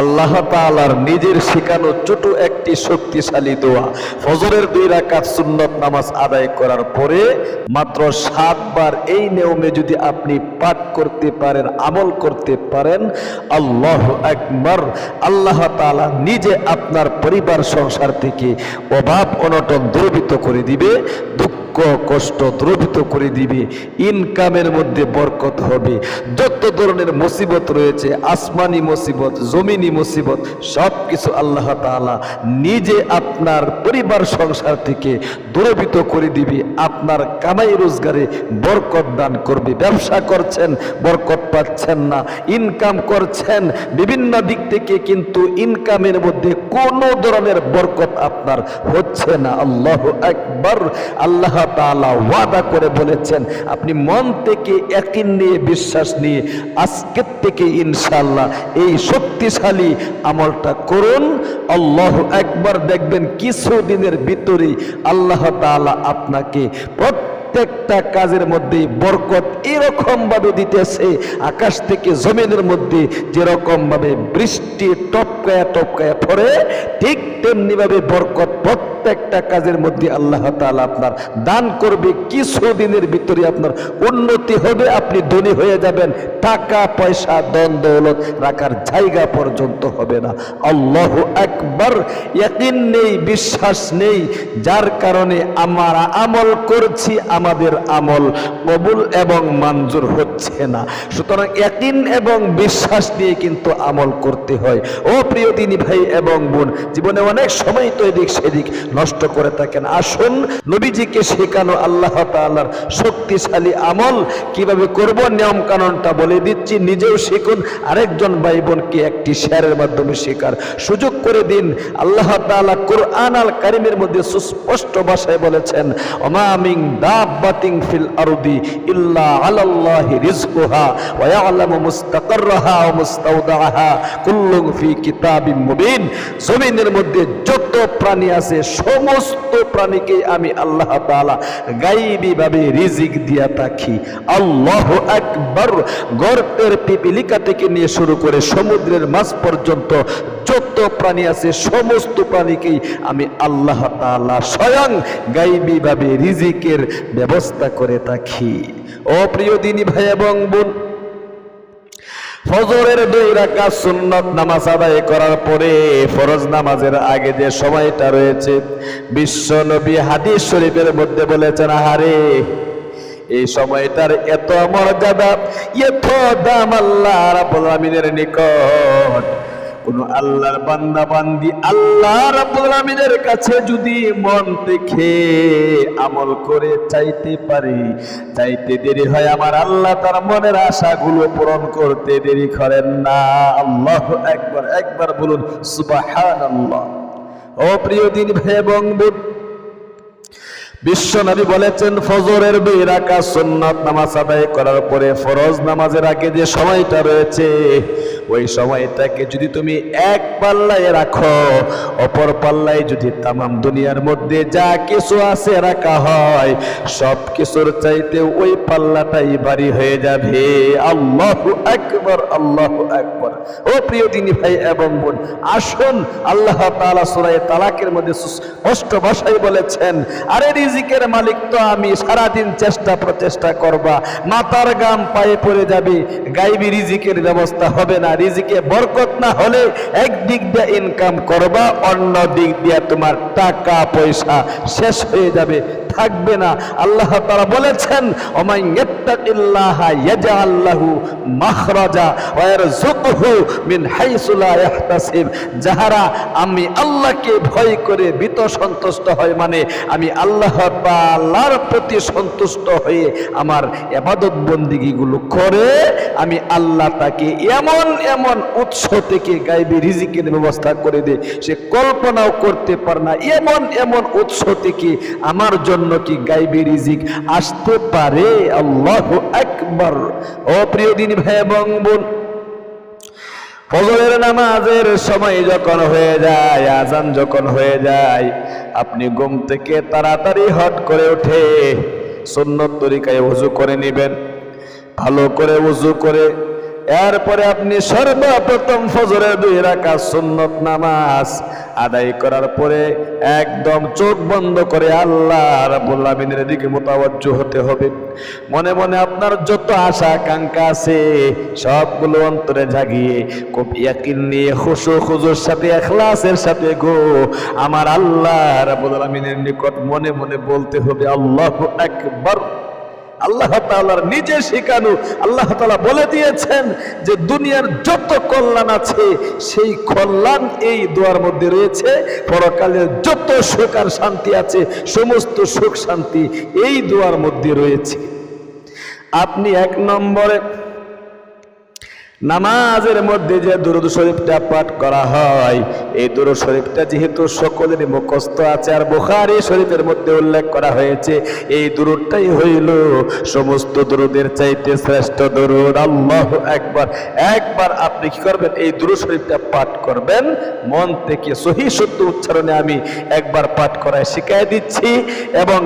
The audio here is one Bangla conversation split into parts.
আল্লাহ তাআলার নিজের শেখানো ছোট একটি শক্তিশালী দোয়া। ফজরের দুই রাকাত সুন্নত নামাজ আদায় করার পরে মাত্র সাতবার এই নিয়মে যদি আপনি পাঠ করতে পারেন, আমল করতে পারেন, আল্লাহ একবার আল্লাহ তাআলা নিজে আপনার পরিবার, সংসার থেকে অভাব, অনটন দুর্বৃত করে দিবে। দুঃখ কষ্ট দ্রবিত করে দিবে। ইনকামের মধ্যে বরকত হবে। যত ধরনের মুসিবত রয়েছে, আসমানি মুসিবত, জমিনি মুসিবত সব কিছু আল্লাহ তাআলা নিজে আপনার পরিবার, সংসার থেকে দ্রবিত করে দিবে। আপনার কামাই রোজগারে বরকত দান করবে। ব্যবসা করছেন, বরকত পাচ্ছেন না। ইনকাম করছেন। বিভিন্ন দিক থেকে কিন্তু ইনকামের মধ্যে কোনো ধরনের বরকত আপনার হচ্ছে না। আল্লাহ একবার আল্লাহ তাআলা ওয়াদা করে বলেছেন, আপনি মন থেকে একই নিয়ে বিশ্বাস নিয়ে আজকের থেকে ইনশাল্লাহ এই শক্তিশালী আমলটা করুন। আল্লাহ একবার দেখবেন কিছু দিনের ভিতরেই আল্লাহ তাআলা আপনাকে প্রত্যেকটা কাজের মধ্যে বরকত এরকম ভাবে দিতেছে। আকাশ থেকে জমিনের মধ্যে যেরকম ভাবে বৃষ্টি টপকায়া টপকায়া পড়ে, ঠিক তেমনি ভাবে বরকত প্রত্যেকটা কাজের মধ্যে আল্লাহ তাআলা আপনার দান করবে, কিছু দিনের ভিতরে আপনার উন্নতি হবে, আপনি ধনী হয়ে যাবেন। টাকা, পয়সা দন দৌলত রাখার জায়গা পর্যন্ত হবে না। আল্লাহ একবার ইয়াকিন নেই, বিশ্বাস নেই। যার কারণে আমরা আমল করছি, আমাদের আমল কবুল এবং মঞ্জুর হচ্ছে না। সুতরাং একদিন এবং বিশ্বাস নিয়ে কিন্তু আমল করতে হয়। ও প্রিয় দিনী ভাই এবং বোন, জীবনে অনেক সময় তো এদিক সেদিক নষ্ট করে থাকেন। আসুন নবীজিকে শেখানো আল্লাহ তাআলার শক্তিশালী আমল। কীভাবে করব? নিয়ম কানুনটা বলে দিচ্ছি। নিজেও শিখুন। আরেকজন ভাই বোনকে একটি শেয়ারের মাধ্যমে শেখার সুযোগ করে দিন। আল্লাহ তাআলা কোরআন আল কারিমের মধ্যে সুস্পষ্ট ভাষায় বলেছেন অমামিং দাব্বাতিং ফিল আরদি ইল্লা আলাল্লাহি রিজকুহা ওয়া ইয়ালামু মুস্তাকাররাহা ওয়া মুস্তাওদাহা কুল্লুন ফি কিতাবিম মুবিন। জমিনের মধ্যে যত প্রাণী আছে সমস্ত প্রাণীকে আমি আল্লাহ তাআলা গাইবী ভাবে রিজিক দিয়া থাকি আল্লাহ একবার গর্তের পিপিলিকা থেকে নিয়ে শুরু করে সমুদ্রের মাছ পর্যন্ত যত প্রাণী আছে, সমস্ত প্রাণীকেই আমি আল্লাহ তাআলা স্বয়ং গাইবী ভাবে রিজিকের ব্যবস্থা করে থাকি। ও প্রিয় দিনী ভাই এবং বোন ফজরের দুই রাকাত সুন্নত নামাজ আদায় করার পরে ফরজ নামাজের আগে যে সময়টা রয়েছে, বিশ্ব নবী হাদিস শরীফের মধ্যে বলেছেন, আহারে, এই সময়টার এত মর্যাদা, এত দাম আল্লাহ রাব্বুল নিকট। কোন আল্লাহর বান্দা বান্দি আল্লাহ রাব্বুল আলামিনের কাছে যদি মন থেকে আমল করে চাইতে পারে, চাইতে দেরি হয় আমার আল্লাহ তার মনের আশাগুলো পূরণ করতে দেরি করেন না। আল্লাহ একবার একবার বলুন, সুবহানাল্লাহ। ও প্রিয় দিন এবং বোন বিশ্ব নবী বলেছেন, ফজরের দুই রাকাত সুন্নাত নামাজ আদায় করার পরে ফরজ নামাজের আগে যে সময়টা রয়েছে, ওই সময়টাকে যদি তুমি এক পাল্লায় রাখো, অপর পাল্লায় যদি তামাম দুনিয়ার মধ্যে যা কিছু আছে রাখা হয় সব কিছুর চাইতে ওই পাল্লাটাই বাড়ি হয়ে যাবে। আল্লাহ আকবার আল্লাহ আকবার। ও প্রিয় দিনী ভাই এবং বোন, আসুন আল্লাহ তাআলা সূরা তালাকের মধ্যে স্পষ্ট ভাষায় বলেছেন, আরে রিজিকের মালিক তো আমি, সারাদিন চেষ্টা প্রচেষ্টা করবা মাতার গাম পায়ে পড়ে যাবে, গাইবি রিজিকের ব্যবস্থা হবে না, রিজিকে বরকত না হলে এক দিক দিয়ে ইনকাম করবা, অন্য দিক দিয়ে তোমার টাকা পয়সা শেষ হয়ে যাবে। থাকবে না। আল্লাহ তারা বলেছেন যাহারা আমি আল্লাহকে ভয় করে বিত সন্তুষ্ট হয় মানে আমি আল্লাহ প্রতি সন্তুষ্ট হয়ে আমার ইবাদত বন্দিগিগুলো করে, আমি আল্লাহ তাকে এমন এমন উৎস থেকে গাইবি, রিজিকের ব্যবস্থা করে দে। সে কল্পনাও করতে পারে না, এমন এমন উৎস থেকে আমার জন্য কি গাইবি রিজিক? আসতে পারে। আল্লাহ একবার ও প্রিয় দিন ভাই এবং বোন, ফজরের নামাজের সময় যখন হয়ে যায় আজান যখন হয়ে যায়, আপনি ঘুম থেকে তাড়াতাড়ি হট করে উঠে সুন্নত তরিকায় উজু করে নেবেন, ভালো করে উজু করে এরপরে আপনি সর্বপ্রথম ফজরের দুই রাকাত সুন্নত নামাজ আদায় করার পরে একদম চোখ বন্ধ করে আল্লাহ আমিনের দিকে মোতাবজ্জ হতে হবে। মনে মনে আপনার যত আশা, আকাঙ্ক্ষা আছে, সবগুলো অন্তরে জাগিয়ে খুব ইয়াকিন নিয়ে খুশু খুজুর সাথে, এখলাসের সাথে গো, আমার আল্লাহ রাব্বুল আমিনের নিকট মনে মনে বলতে হবে, আল্লাহ আকবার। আল্লাহ তালার নিজে শেখানো। আল্লাহ তালা বলে দিয়েছেন যে দুনিয়ার যত কল্যাণ আছে, সেই কল্যাণ এই দোয়ার মধ্যে রয়েছে। পরকালের যত সুখ আর শান্তি আছে, সমস্ত সুখ শান্তি এই দোয়ার মধ্যে রয়েছে। আপনি এক নম্বরে নামাজের মধ্যে যে দুরুদ শরীফটা পাঠ করা হয়, এই দুরুদ শরীফটা যেহেতু সকলেরই মুখস্থ আছে, আর বুখারি শরীফের মধ্যে উল্লেখ করা হয়েছে, এই দুরুদটাই হইল সমস্ত দুরুদের চাইতে শ্রেষ্ঠ দুরুদ। আল্লাহ একবার একবার আপনি কি করবেন, এই দুরুদ শরীফটা পাঠ করবেন, মন থেকে সহি শুদ্ধ উচ্চারণে আমি একবার পাঠ করায় শিখাই দিচ্ছি, এবং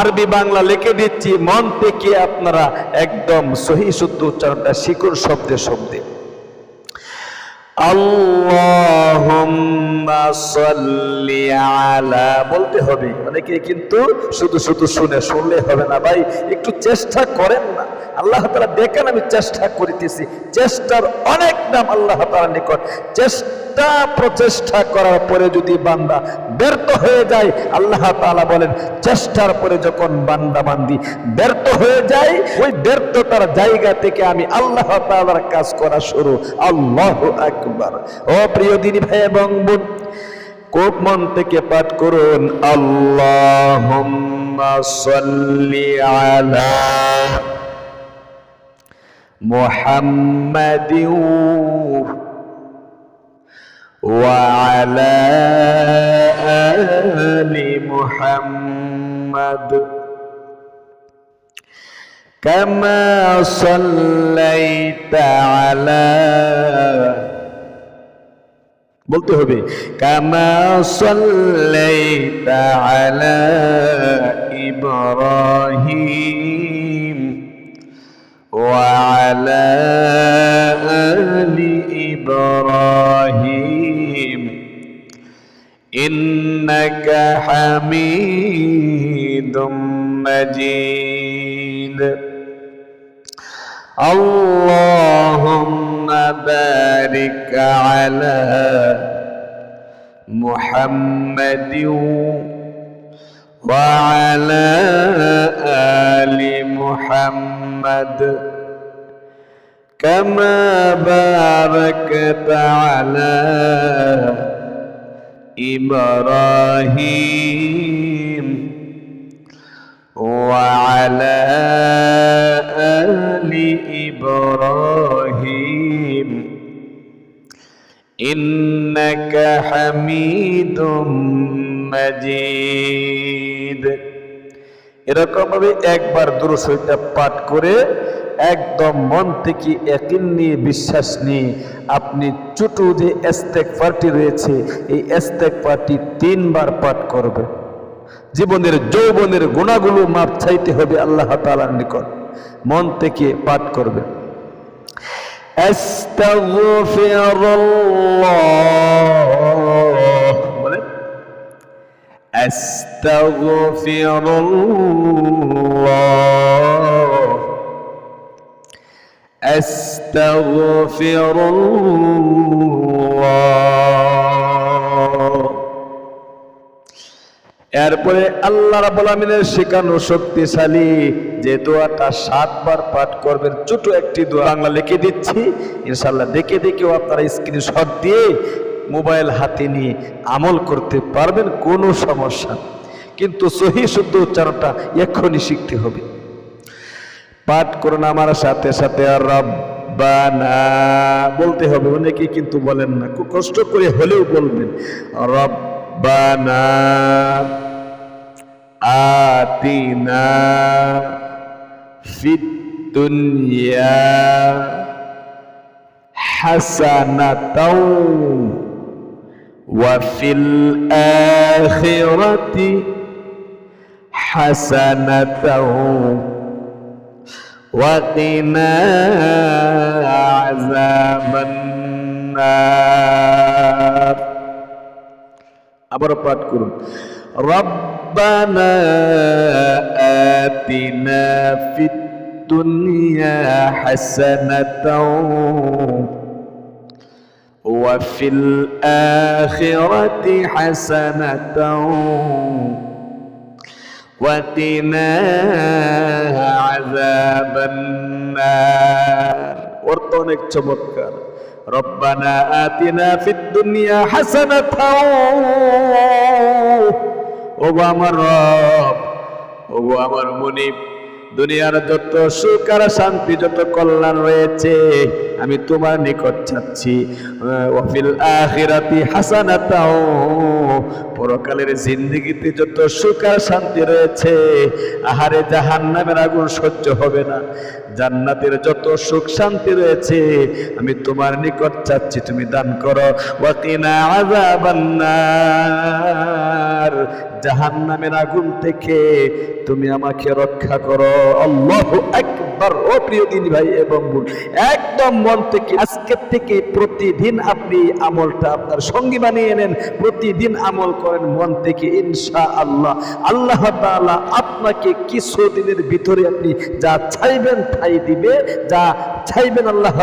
আরবি বাংলা লিখে দিচ্ছি, মন থেকে আপনারা একদম সহি শুদ্ধ উচ্চারণটা শিকুর শব্দে শব্দে। আলা। বলতে হবে, অনেকে কিন্তু শুধু শুধু শুনে, শুনলে হবে না ভাই, একটু চেষ্টা করেন না। আল্লাহ তাআলা দেখেন আমি চেষ্টা করিতেছি। চেষ্টার অনেক নাম আল্লাহ তাআলার নিকট। চেষ্টা প্রচেষ্টা করার পরে যদি বান্দা ব্যর্থ হয়ে যায়, আল্লাহ তাআলা বলেন, চেষ্টার পরে যখন বান্দা বান্দি ব্যর্থ হয়ে যায়, ওই ব্যর্থতার জায়গা থেকে আমি আল্লাহ তাআলার কাজ করা শুরু। আল্লাহ আকবার। ও প্রিয় দিনী ভাই এবং বোন, খুব মন থেকে পাঠ করুন, আল্লাহুম্মা সাল্লি আলা মুহাম্মাদিন وعلى آل محمد كما صليت على বলতে হবে কামা সাল্লাইতা আলা ইব্রাহিম مجيد. اللهم بارك على محمد وعلى آل محمد. كما باركت على إبراهيم وعلى آل إبراهيم إنك حميد مجيد এরকম ভাবে একবার দুরুসইটা পাঠ করে একদম মন থেকে একিন নিয়ে বিশ্বাস নিয়ে আপনি চুটু যে এস্তেক পার্টি রয়েছে এই এস্তেক পার্টি তিনবার পাঠ করবেন জীবনের যৌবনের গুণাগুলো মাপ চাইতে হবে আল্লাহ তালার নিকট। মন থেকে পাঠ করবেন। বলে আস্তাগফিরুল্লাহ। এরপরে আল্লাহ আমিনের শেখানো শক্তিশালী যে দোয়াটা সাতবার পাঠ করবেন, ছোট একটি দোয়া বাংলা লিখে দিচ্ছি। ইনশাল্লাহ দেখে দেখেও আপনারা স্ক্রিনশট দিয়ে মোবাইল হাতে নিয়ে আমল করতে পারবেন, কোনো সমস্যা কিন্তু সহি শুদ্ধ উচ্চারণটা এক্ষুনি শিখতে হবে। পাঠ করুন আমার সাথে সাথে, আর রব্বানা বলতে হবে, অনেকে কিন্তু বলেন না কষ্ট করে হলেও বলবেন রব্বানা আতিনা ফিদ দুনিয়া হাসানাতাও وفي الآخرة حسنة وقنا عذاب النار আবারও পাঠ করুন রব্বানা আতিনা ফিদ দুনিয়া হাসানাতাও وفي الآخرة حسنة وقنا عذاب النار অর্থ অনেক চমৎকার রব্বানা আতিনা ফিদ দুনিয়া হাসানাতাও ওগো আমার রব ওগো আমার মনিব দুনিয়ার যত সুখ আর শান্তি যত কল্যাণ রয়েছে আমি তোমার নিকট চাচ্ছি ওয়াফিল আখিরাতি হাসানাতাও। পরকালের জিন্দগিতে যত সুখ আর শান্তি রয়েছে, আহারে জাহান্নামের আগুন সহ্য হবে না। জান্নাতের যত সুখ শান্তি রয়েছে, আমি তোমার নিকট চাচ্ছি তুমি দান করো। ওয়াকিনা আযাবান্নার। জাহান্নামের আগুন থেকে তুমি আমাকে রক্ষা করো। আল্লাহু আকবার। ও প্রিয় দিন ভাই এবং একদম মন থেকে, আজকের থেকে প্রতিদিন আপনি আমলটা আপনার সঙ্গী বানিয়ে নেন, প্রতিদিন আমল করেন মন থেকে ইনশা আল্লাহ আল্লাহ তাআলা আপনাকে কিছু দিনের ভিতরে আপনি যা চাইবেন তাই দিবে, যা চাইবেন আল্লাহ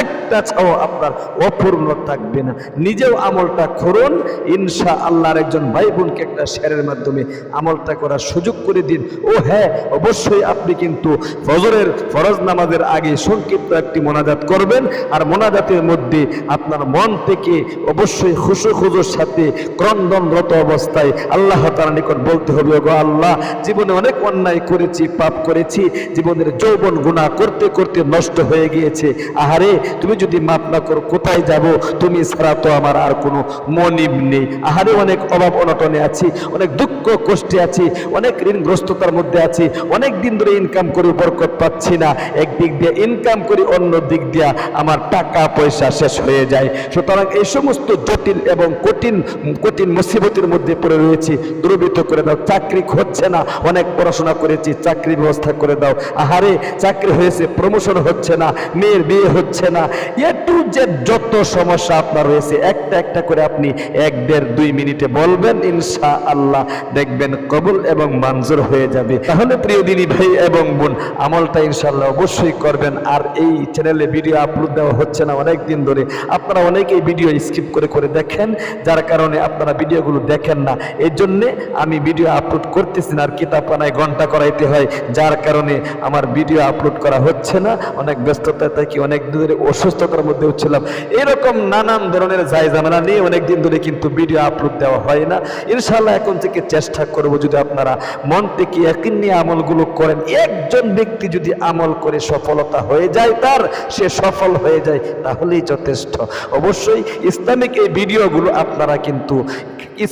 একটা চাও আপনার অপূর্ণ থাকবে না। নিজেও আমলটা করুন ইনশা আল্লাহর একজন ভাই বোনকে একটা শেয়ারের মাধ্যমে আমলটা করার সুযোগ করে দিন। ও হ্যাঁ অবশ্যই আপনি কিন্তু ফজরের ফরজ নামাজের আগে সংক্ষিপ্ত একটি মোনাজাত করবেন, আর মোনাজাতের মধ্যে আপনার মন থেকে অবশ্যই খুশু খুজুর সাথে ক্রন্দনরত অবস্থায় আল্লাহ তাআলা নিকট বলতে হবে গো আল্লাহ, জীবনে অনেক অন্যায় করেছি, পাপ করেছি, জীবনের যৌবন গুণা করতে করতে নষ্ট হয়ে গিয়েছে। আহারে, তুমি যদি মাপ না করো, কোথায় যাব? তুমি ছাড়া তো আমার আর কোনো মনিব নেই। আহারে, অনেক অভাব অনটনে আছি, অনেক দুঃখ কষ্টে আছি, অনেক ঋণগ্রস্ততার মধ্যে আছি, অনেক দিন ধরে ইনকাম করে বরকত পাচ্ছি না। এক দিক দিয়ে ইনকাম করি অন্য দিক দিয়ে আমার টাকা পয়সা শেষ হয়ে যায়। সুতরাং এই সমস্ত জটিল এবং কঠিন কঠিন মুসিবতের মধ্যে পড়ে রয়েছি। দুর্বৃত্ত করে দাও, চাকরি হচ্ছে না। অনেক পড়াশোনা করেছি, চাকরি ব্যবস্থা করে দাও। আহারে, চাকরি হয়েছে প্রমোশন হচ্ছে না, মেয়ের বিয়ে হচ্ছে না। এ টু জেড যত সমস্যা আপনার রয়েছে, একটা একটা করে আপনি এক দেড় দুই মিনিটে বলবেন ইনশা আল্লাহ দেখবেন কবুল এবং মঞ্জুর হয়ে যাবে। তাহলে প্রিয় দিনী ভাই এবং বোন, আমলটা ইনশাল্লাহ অবশ্যই করবেন। আর এই চ্যানেলে ভিডিও আপলোড দেওয়া হচ্ছে না অনেক দিন ধরে। আপনারা অনেকেই ভিডিও স্কিপ করে করে দেখেন, যার কারণে আপনারা ভিডিওগুলো দেখেন না। এই জন্যে আমি ভিডিও আপলোড করতেছি না, আর কিতাবখানায় ঘণ্টা করাইতে হয়, যার কারণে আমার ভিডিও আপলোড করা হচ্ছে না। অনেক ব্যস্ততা থাকি, অনেক দিন ধরে অসুস্থতার মধ্যেও ছিলাম। এরকম নানান ধরনের যায় জামেলা নিয়ে অনেক দিন ধরে কিন্তু ভিডিও আপলোড দেওয়া হয় না। ইনশাল্লাহ এখন থেকে চেষ্টা করব যদি আপনারা মন থেকে একই নিয়ে আমলগুলো করেন। একজন ব্যক্তি যদি আমল করে সফলতা হয়ে যায় তার, সে সফল হয়ে যায়, তাহলেই যথেষ্ট। অবশ্যই ইসলামিক এই ভিডিওগুলো আপনারা কিন্তু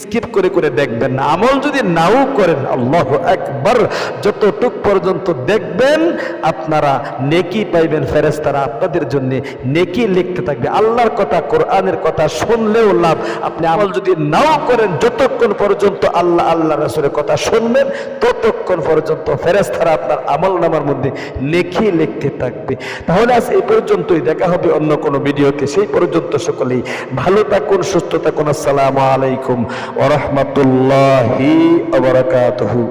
স্কিপ করে করে দেখবেন না। আমল যদি নাও করেন, আল্লাহ একবার যতটুক পর্যন্ত দেখবেন, আপনারা নেকি পাইবেন ফেরেস্তারা আপনাদের জন্য। নেকি লিখতে থাকবে। আল্লাহর কথা, কোরআনের কথা শুনলেও লাভ। আপনি আমল যদি নাও করেন, যতক্ষণ পর্যন্ত আল্লাহ আল্লাহ রাসুলের কথা শুনবেন, ততক্ষণ পর্যন্ত ফেরেস্তারা আপনার আমল নামার মধ্যে নেকি লিখতে থাকবে। তাহলে আজ এই পর্যন্তই। দেখা হবে অন্য কোনো ভিডিওতে। সেই পর্যন্ত সকলেই ভালো থাকুন, সুস্থ থাকুন। আসসালামু আলাইকুম ওরহমতুল্লাহি